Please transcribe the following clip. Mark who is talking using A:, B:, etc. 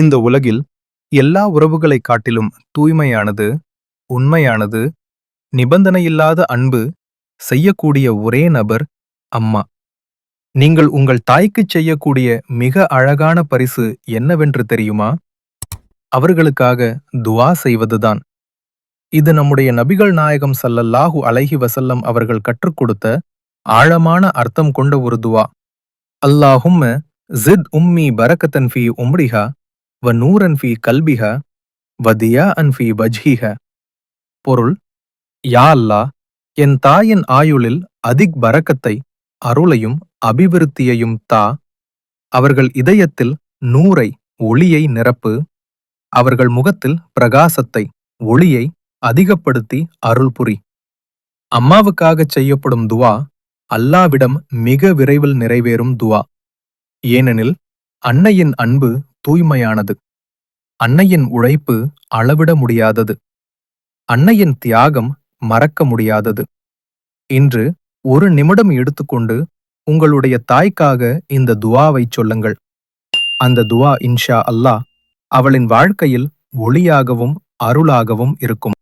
A: இந்த உலகில் எல்லா உறவுகளைக் காட்டிலும் தூய்மையானது உண்மையானது நிபந்தனையில்லாத அன்பு செய்யக்கூடிய ஒரே நபர் அம்மா. நீங்கள் உங்கள் தாய்க்குச் செய்யக்கூடிய மிக அழகான பரிசு என்னவென்று தெரியுமா? அவர்களுக்காக துவா செய்வதுதான். இது நம்முடைய நபிகள் நாயகம் சல்லல்லாஹு அலைஹி வசல்லம் அவர்கள் கற்றுக் கொடுத்த ஆழமான அர்த்தம் கொண்ட ஒரு துவா. அல்லாஹும்ம ஜித் உம்மி பரக்கத்தன் ஃபீ உம்ரிஹா. வ நூரன் ஃபீ கல்பிஹா வ தியாஅன் ஃபீ வஜ்ஹிஹா. பொருள் யா அல்லா என் தாயின் ஆயுளில் அதிக் பரக்கத்தை அருளையும் அபிவிருத்தியையும் தா அவர்கள் இதயத்தில் நூரை ஒளியை நிரப்பு அவர்கள் முகத்தில் பிரகாசத்தை ஒளியை அதிகப்படுத்தி அருள் புரி. அம்மாவுக்காகச் செய்யப்படும் துவா அல்லாவிடம் மிக விரைவில் நிறைவேறும் துவா. ஏனெனில் அன்னையின் அன்பு தூய்மையானது. அன்னையின் உழைப்பு அளவிட முடியாதது. அன்னையின் தியாகம் மறக்க முடியாதது. இன்று ஒரு நிமிடம் எடுத்துக்கொண்டு உங்களுடைய தாய்க்காக இந்த துவாவைச் சொல்லுங்கள். அந்த துவா இன்ஷா அல்லாஹ் அவளின் வாழ்க்கையில் ஒளியாகவும் அருளாகவும் இருக்கும்.